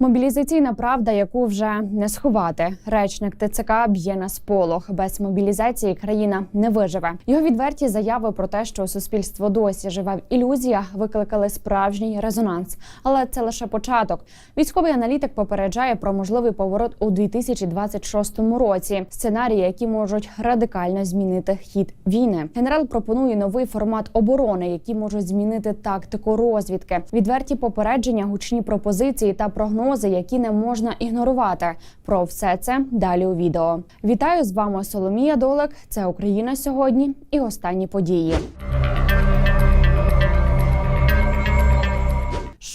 Мобілізаційна правда, яку вже не сховати. Речник ТЦК б'є на сполох. Без мобілізації країна не виживе. Його відверті заяви про те, що суспільство досі живе в ілюзіях, викликали справжній резонанс. Але це лише початок. Військовий аналітик попереджає про можливий поворот у 2026 році. Сценарії, які можуть радикально змінити хід війни. Генерал пропонує новий формат оборони, який може змінити тактику розвідки, відверті попередження, гучні пропозиції та прогнози, які не можна ігнорувати. Про все це далі у відео. Вітаю з вами Соломія Долик. Це Україна сьогодні і останні події.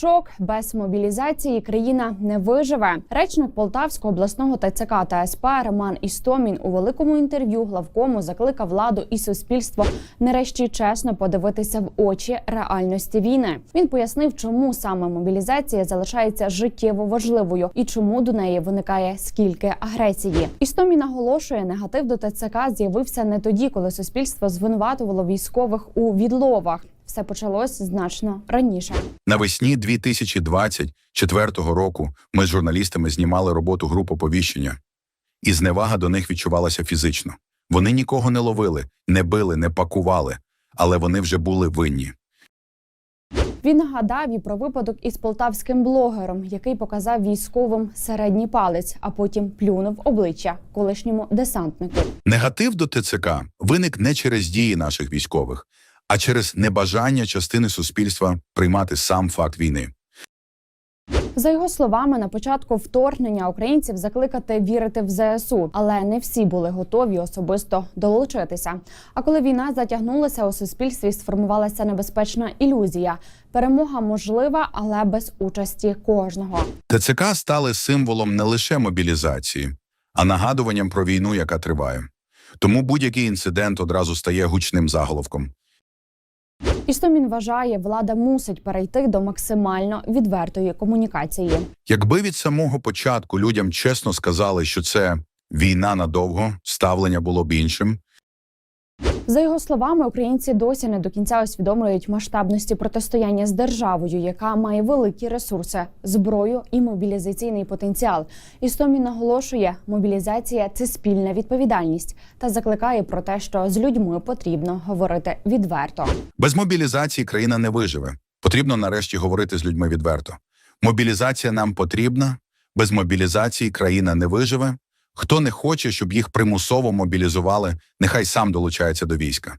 Шок без мобілізації країна не виживе. Речник Полтавського обласного ТЦК та СП Роман Істомін у великому інтерв'ю главкому закликав владу і суспільство нарешті чесно подивитися в очі реальності війни. Він пояснив, чому саме мобілізація залишається життєво важливою і чому до неї виникає скільки агресії. Істомін наголошує, негатив до ТЦК з'явився не тоді, коли суспільство звинуватувало військових у відловах. Все почалось значно раніше. Навесні 2024 року ми з журналістами знімали роботу груп оповіщення, і зневага до них відчувалася фізично. Вони нікого не ловили, не били, не пакували, але вони вже були винні. Він нагадав і про випадок із полтавським блогером, який показав військовим середній палець, а потім плюнув обличчя колишньому десантнику. Негатив до ТЦК виник не через дії наших військових, а через небажання частини суспільства приймати сам факт війни. За його словами, на початку вторгнення українців закликати вірити в ЗСУ, але не всі були готові особисто долучитися. А коли війна затягнулася, у суспільстві сформувалася небезпечна ілюзія. Перемога можлива, але без участі кожного. ТЦК стали символом не лише мобілізації, а нагадуванням про війну, яка триває. Тому будь-який інцидент одразу стає гучним заголовком. Істомін вважає, влада мусить перейти до максимально відвертої комунікації. Якби від самого початку людям чесно сказали, що це війна надовго, ставлення було б іншим. За його словами, українці досі не до кінця усвідомлюють масштабності протистояння з державою, яка має великі ресурси, зброю і мобілізаційний потенціал. Істомін наголошує, мобілізація це спільна відповідальність та закликає про те, що з людьми потрібно говорити відверто. Без мобілізації країна не виживе. Потрібно нарешті говорити з людьми відверто. Мобілізація нам потрібна. Без мобілізації країна не виживе. Хто не хоче, щоб їх примусово мобілізували, нехай сам долучається до війська.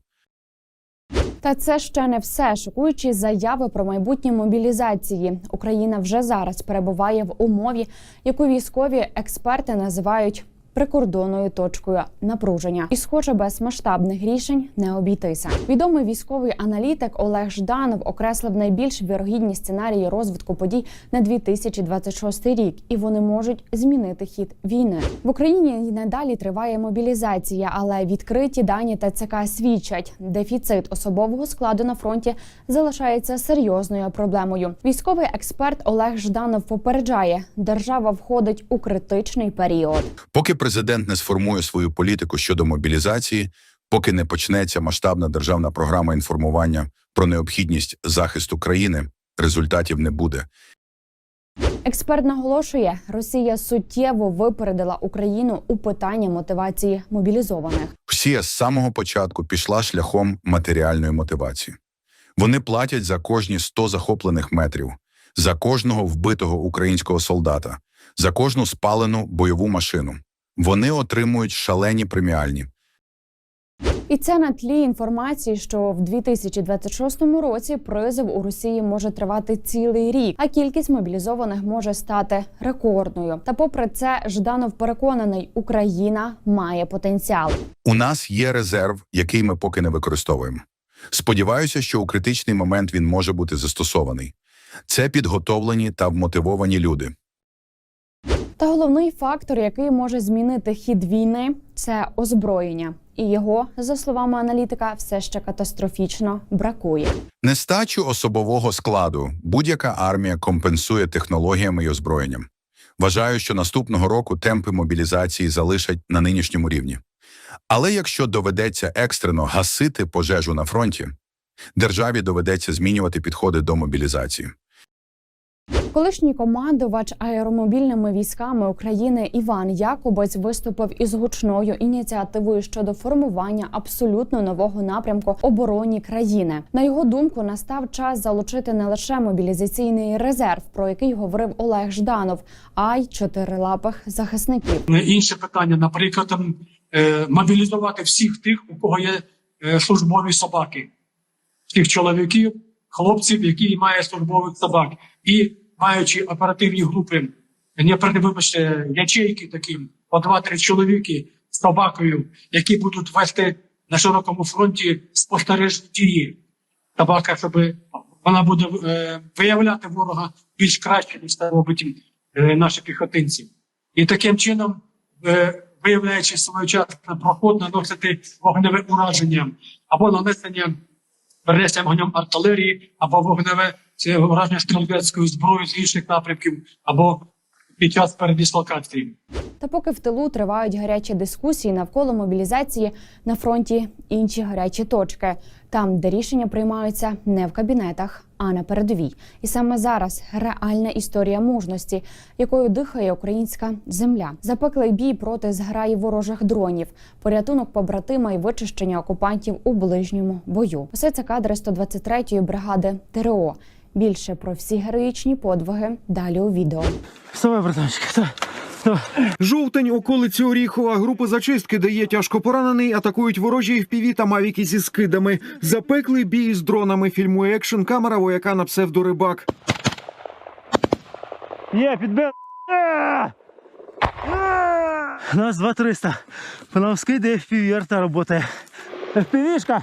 Та це ще не все. Шокуючі заяви про майбутнє мобілізації. Україна вже зараз перебуває в умові, яку військові експерти називають прикордонною точкою напруження, і схоже, без масштабних рішень не обійтися. Відомий військовий аналітик Олег Жданов окреслив найбільш вірогідні сценарії розвитку подій на 2026 рік, і вони можуть змінити хід війни в Україні. І надалі триває мобілізація, але відкриті дані ТЦК свідчать, дефіцит особового складу на фронті залишається серйозною проблемою. Військовий експерт Олег Жданов попереджає, держава входить у критичний період. Поки президент не сформує свою політику щодо мобілізації, поки не почнеться масштабна державна програма інформування про необхідність захисту країни, результатів не буде. Експерт наголошує, Росія суттєво випередила Україну у питанні мотивації мобілізованих. Росія з самого початку пішла шляхом матеріальної мотивації. Вони платять за кожні 100 захоплених метрів, за кожного вбитого українського солдата, за кожну спалену бойову машину. Вони отримують шалені преміальні. І це на тлі інформації, що в 2026 році призов у Росії може тривати цілий рік, а кількість мобілізованих може стати рекордною. Та, попри це, Жданов переконаний, Україна має потенціал. У нас є резерв, який ми поки не використовуємо. Сподіваюся, що у критичний момент він може бути застосований. Це підготовлені та вмотивовані люди. Та головний фактор, який може змінити хід війни, це озброєння. І його, за словами аналітика, все ще катастрофічно бракує. Нестачу особового складу будь-яка армія компенсує технологіями і озброєнням. Вважаю, що наступного року темпи мобілізації залишать на нинішньому рівні. Але якщо доведеться екстрено гасити пожежу на фронті, державі доведеться змінювати підходи до мобілізації. Колишній командувач аеромобільними військами України Іван Якубець виступив із гучною ініціативою щодо формування абсолютно нового напрямку обороні країни. На його думку, настав час залучити не лише мобілізаційний резерв, про який говорив Олег Жданов, а й чотирилапих захисників. Е, Інше питання, наприклад, е, мобілізувати всіх тих, у кого є е, службові собаки, всіх чоловіків, хлопців, які мають службових собак, і маючи оперативні групи, не вибачте, ячейки такі, по два-три чоловіки з собакою, які будуть вести на широкому фронті спостережні дії. Собака, щоб вона буде е, виявляти ворога більш краще, ніж це робить е, наші піхотинці. І таким чином, е, виявляючи своєчасний проход, наносити вогневе ураження або нанесення перенесення вогнем артилерії, або вогневе це ураження стрілецькою зброєю з інших напрямків, або під час передислокації. Та поки в тилу тривають гарячі дискусії навколо мобілізації на фронті інші гарячі точки, там, де рішення приймаються не в кабінетах, а на передовій. І саме зараз реальна історія мужності, якою дихає українська земля. Запеклий бій проти зграї ворожих дронів, порятунок побратима і вичищення окупантів у ближньому бою. Усе це кадри 123-ї бригади ТРО. Більше про всі героїчні подвиги далі у відео. Вставай, братанчик. Жовтень, околиці Оріхова. Група зачистки, де є тяжко поранений, атакують ворожі FPV та мавіки зі скидами. Запеклий бій з дронами. Фільмує екшн камера вояка на псевдорибак. Є, підбив. Нас 2300. По нам скиди FPV арта работає. FPV-шка.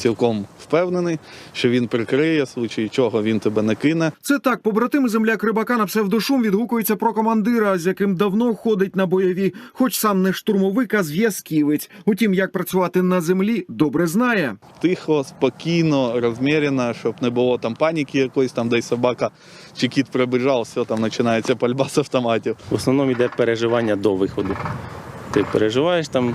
цілком впевнений, що він прикриє, в случаї чого він тебе не кине. Це так, побратим і земляк рибака на псевдошум відгукується про командира, з яким давно ходить на бойові, хоч сам не штурмовик, а зв'язківець. Утім, як працювати на землі, добре знає. Тихо, спокійно, розмірено, щоб не було там паніки якоїсь, там десь собака чи кіт прибіжав, все там починається пальба з автоматів. В основному йде переживання до виходу. Ти переживаєш там,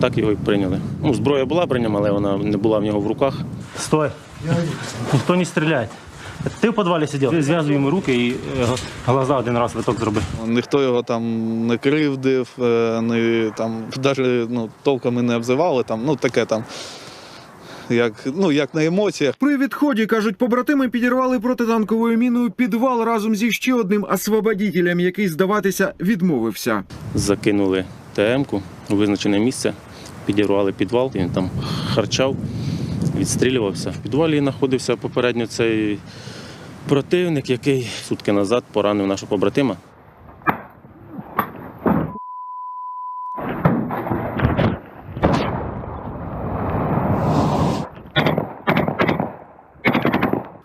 Так його і прийняли. Ну, зброя була при ньому, але вона не була в нього в руках. Стой. Ніхто не стріляє. Ти в підвалі сидів. Зв'язуй йому руки і е, глаза один раз виток зроби. Ніхто його там не кривдив, е, не там навіть ну, толком і не обзивали. Там, ну таке там, як, ну, як на емоціях. При відході кажуть, побратими підірвали протитанковою міною підвал разом зі ще одним освободітелем, який здаватися відмовився. Закинули ТМ-ку визначене місце, підірвали підвал, він там харчав, відстрілювався. В підвалі знаходився попередньо цей противник, який сутки назад поранив нашого побратима.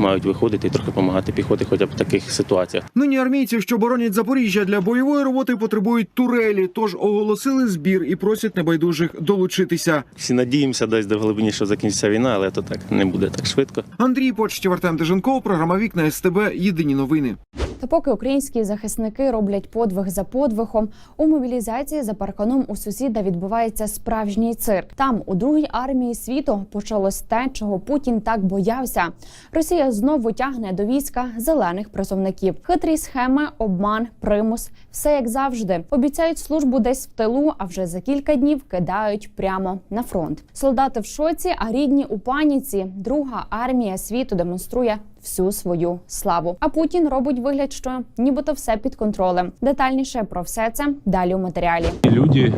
мають виходити і трохи допомагати піхоті, хоча б в таких ситуаціях. Нині армійців, що боронять Запоріжжя для бойової роботи, потребують турелі, тож оголосили збір і просять небайдужих долучитися. Всі надіємося десь до глибині, що закінчиться війна, але то так не буде так швидко. Андрій Почтів, Артем Деженков, програма Вікна СТБ. Єдині новини. Та поки українські захисники роблять подвиг за подвигом, у мобілізації за парканом у сусіда відбувається справжній цирк. Там, у другій армії світу, почалось те, чого Путін так боявся. Росія знову тягне до війська зелених призовників. Хитрі схеми, обман, примус все як завжди. Обіцяють службу десь в тилу, а вже за кілька днів кидають прямо на фронт. Солдати в шоці, а рідні у паніці. Друга армія світу демонструє всю свою славу. А Путін робить вигляд, що нібито все під контролем. Детальніше про все це далі у матеріалі. люди,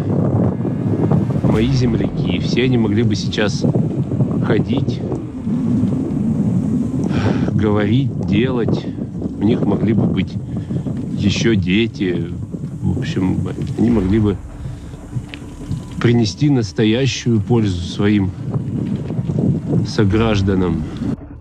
мои земляки, все они могли бы сейчас ходить, говорить, делать. У них могли бы быть еще дети. В общем, они могли бы принести настоящую пользу своим согражданам.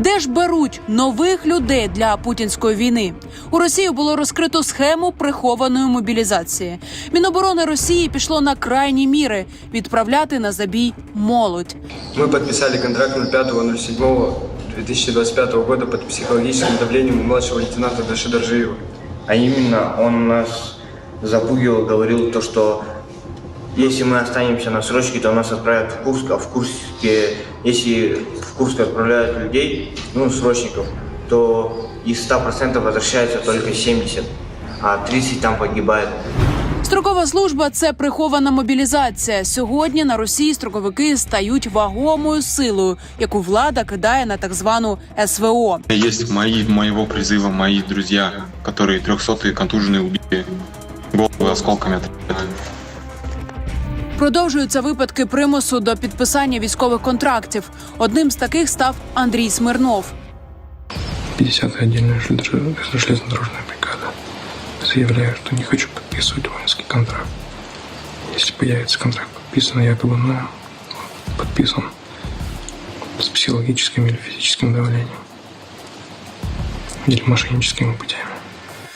Де ж беруть нових людей для путінської війни? У Росії було розкрито схему прихованої мобілізації. Міноборони Росії пішло на крайні міри відправляти на забій молодь. Мы подписали контракт 05.07.2025 года под психологическим давлением у младшего лейтенанта Даши Доржиева. А именно он нас запугивал, говорил то, что если мы останемся на срочке, то нас отправят в Курск, а в Курске, если в Курск отправляют людей, ну, срочников, то из 100% возвращается только 70, а 30 там погибает. Строкова служба це прихована мобілізація. Сьогодні на Росії строковики стають вагомою силою, яку влада кидає на так звану СВО. Есть мои, моего призыва мои друзья, которые 300-е контуженные убили головы осколками отрезали. Продовжуються випадки примусу до підписання військових контрактів. Одним з таких став Андрій Смирнов. 50-я отдельная бригада. Заявляю, что не хочу подписывать воинский контракт. Если появится контракт подписан, якобы мною, подписан с психологическим или физическим давлением. Или мошенническими путями.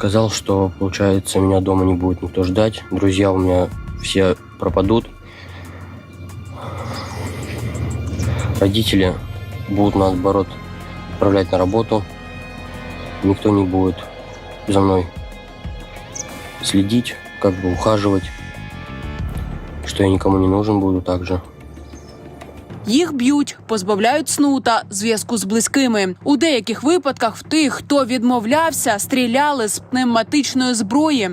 Сказал, что, получается, меня дома не будет никто ждать. Друзья у меня все пропадут. Родители будут, наоборот, отправлять на работу. Никто не будет за мной следить, как бы ухаживать. Что я никому не нужен буду также. Їх б'ють, позбавляють сну та зв'язку з близькими. У деяких випадках в тих, хто відмовлявся, стріляли з пневматичної зброї.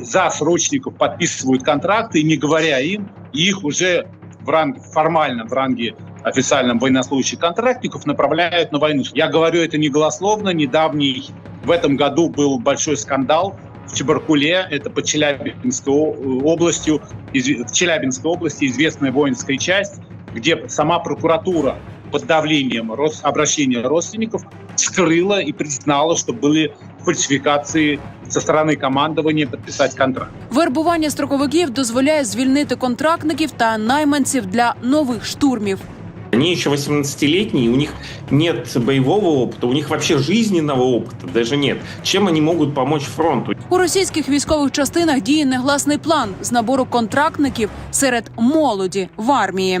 за срочников подписывают контракты, и не говоря им, и их уже в ранге, формально в ранге официальном военнослужащих контрактников направляют на войну. Я говорю это не голословно. Недавний в этом году был большой скандал в Чебаркуле, это под Челябинской о- областью, изв- в Челябинской области известная воинская часть, где сама прокуратура под давлением рос- обращения родственников скрыла и признала, что были фальсификации со стороны командования подписать контракт. Вербування строковиків дозволяє звільнити контрактників та найманців для нових штурмів. Они еще 18-летние, у них нет боевого опыта, у них вообще жизненного опыта даже нет. Чем они могут помочь фронту? У російських військових частинах діє негласний план з набору контрактників серед молоді в армії.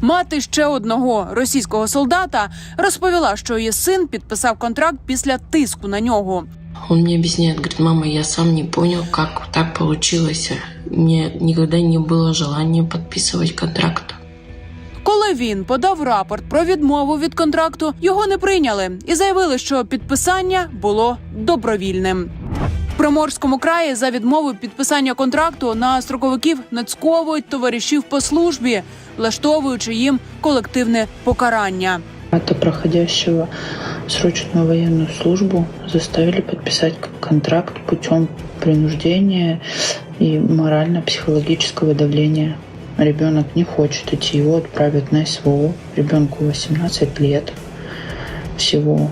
Мати ще одного російського солдата розповіла, що її син підписав контракт після тиску на нього. Он мне объясняет, говорит, мама, я сам не понял, как так получилось. Мне никогда не было желания подписывать контракт. Коли він подав рапорт про відмову від контракту, його не прийняли і заявили, що підписання було добровільним. В Приморському краї за відмову підписання контракту на строковиків нацьковують товаришів по службі, влаштовуючи їм колективне покарання. Это проходящего срочную военную службу заставили подписать контракт путем принуждения и морально-психологического давления. Ребенок не хочет идти, его отправят на СВО. Ребенку 18 лет всего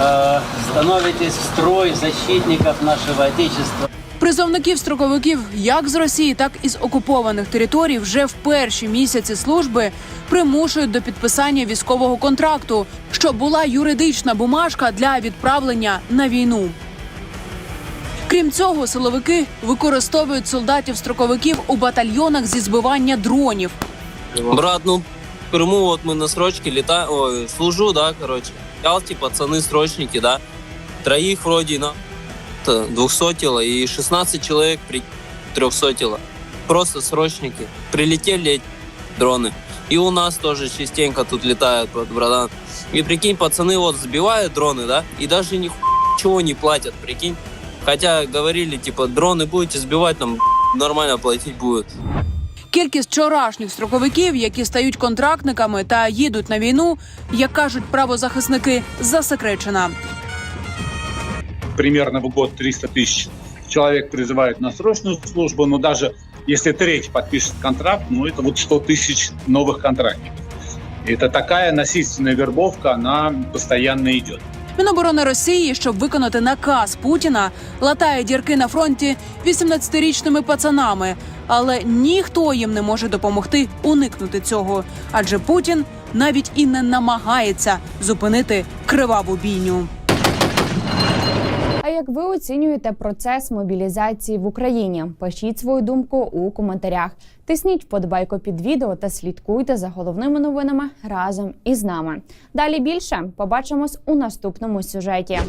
э, становитесь в строй защитников нашего Отечества. Призовників строковиків як з Росії, так і з окупованих територій вже в перші місяці служби примушують до підписання військового контракту, що була юридична бумажка для відправлення на війну. Крім цього, силовики використовують солдатів-строковиків у батальйонах зі збивання дронів. Брат, ну в Крыму вот мы на срочке летаем, ой, служу, да, короче. Ялти, пацаны, срочники, да. Троих вроде на двухсотило и 16 человек при трехсотило. Просто срочники. Прилетели эти дроны. И у нас тоже частенько тут летают, братан. И прикинь, пацаны вот сбивают дроны, да, и даже ни ничего не платят, прикинь. Хотя говорили, типа, дроны будете сбивать, там нормально платить будут. Кількість вчорашніх строковиків, які стають контрактниками та їдуть на війну, як кажуть правозахисники, засекречена. примерно в год 300 тысяч человек призывают на срочную службу, но даже если треть подпишет контракт, ну это вот 100 тысяч новых контрактников. Это такая насильственная вербовка, она постоянно идет. Міноборони Росії, щоб виконати наказ Путіна, латає дірки на фронті 18-річними пацанами, але ніхто їм не може допомогти уникнути цього, адже Путін навіть і не намагається зупинити криваву бійню. Як ви оцінюєте процес мобілізації в Україні? Пишіть свою думку у коментарях. Тисніть вподобайку під відео та слідкуйте за головними новинами разом із нами. Далі більше побачимось у наступному сюжеті.